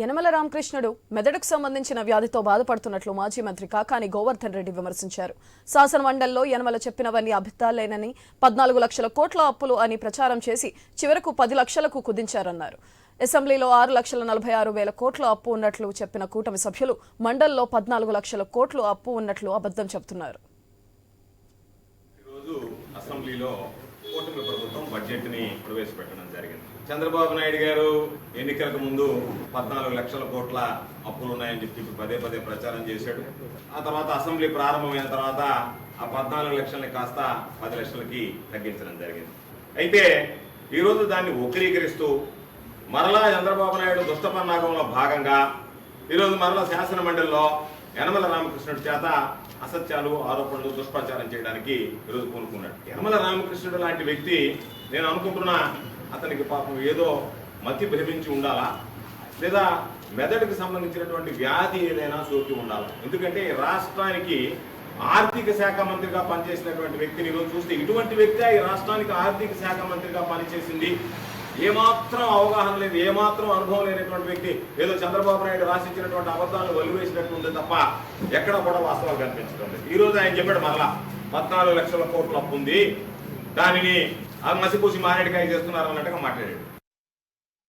యనమల రామకృష్ణుడు మెదడుకు సంబంధించిన వ్యాధితో బాధపడుతున్నట్లు మాజీ మంత్రి కాకాని గోవర్ధన్ రెడ్డి విమర్శించారు. శాసన మండలిలో యనమల చెప్పినవన్నీ అబద్ధాలేనని పద్నాలుగు లక్షల కోట్ల అప్పులు అని ప్రచారం చేసి చివరకు పది లక్షలకు కుదించారన్నారు. అసెంబ్లీలో ఆరు లక్షల నలభై ఆరు వేల కోట్ల అప్పు ఉన్నట్లు చెప్పిన కూటమి సభ్యులు మండలిలో పద్నాలుగు లక్షల కోట్లు అప్పు ఉన్నట్లు అబద్ధం చెబుతున్నారు. అసెంబ్లీలో బడ్జెట్ని ప్రవేశపెట్టడం జరిగింది. చంద్రబాబు నాయుడు గారు ఎన్నికలకు ముందు పద్నాలుగు లక్షల కోట్ల అప్పులు ఉన్నాయని చెప్పి పదే పదే ప్రచారం చేశాడు. ఆ తర్వాత అసెంబ్లీ ప్రారంభమైన తర్వాత ఆ పద్నాలుగు లక్షల్ని కాస్త పది లక్షలకి తగ్గించడం జరిగింది. అయితే ఈరోజు దాన్ని వక్రీకరిస్తూ మరలా చంద్రబాబు నాయుడు దుష్టపన్నాగంలో భాగంగా ఈరోజు మరలా శాసన మండలిలో యనమల రామకృష్ణుడి చేత అసత్యాలు ఆరోపణలు దుష్ప్రచారం చేయడానికి ఈరోజు పూనుకున్నాడు. యనమల రామకృష్ణుడు లాంటి వ్యక్తి నేను అనుకుంటున్నా అతనికి పాపం ఏదో మతి భ్రమించి ఉండాలా? లేదా మెదడుకు సంబంధించినటువంటి వ్యాధి ఏదైనా సోకి ఉండాలి? ఎందుకంటే రాష్ట్రానికి ఆర్థిక శాఖ మంత్రిగా పనిచేసినటువంటి వ్యక్తిని ఈరోజు చూస్తే ఇటువంటి వ్యక్తి ఈ రాష్ట్రానికి ఆర్థిక శాఖ మంత్రిగా పనిచేసింది ఏమాత్రం అవగాహన లేదు ఏమాత్రం అనుభవం లేనటువంటి వ్యక్తి ఏదో చంద్రబాబు నాయుడు రాసిచ్చినటువంటి అబద్ధాలను వలివేసినట్టు ఉంది తప్ప ఎక్కడ కూడా వాస్తవాలు కనిపించడం లేదు. ఈ రోజు ఆయన చెప్పాడు మరలా పద్నాలుగు లక్షల కోట్ల అప్పు ఉంది దానిని ఆ మసిపూసి మారేడుకాయ చేస్తున్నారు అన్నట్టుగా మాట్లాడాడు.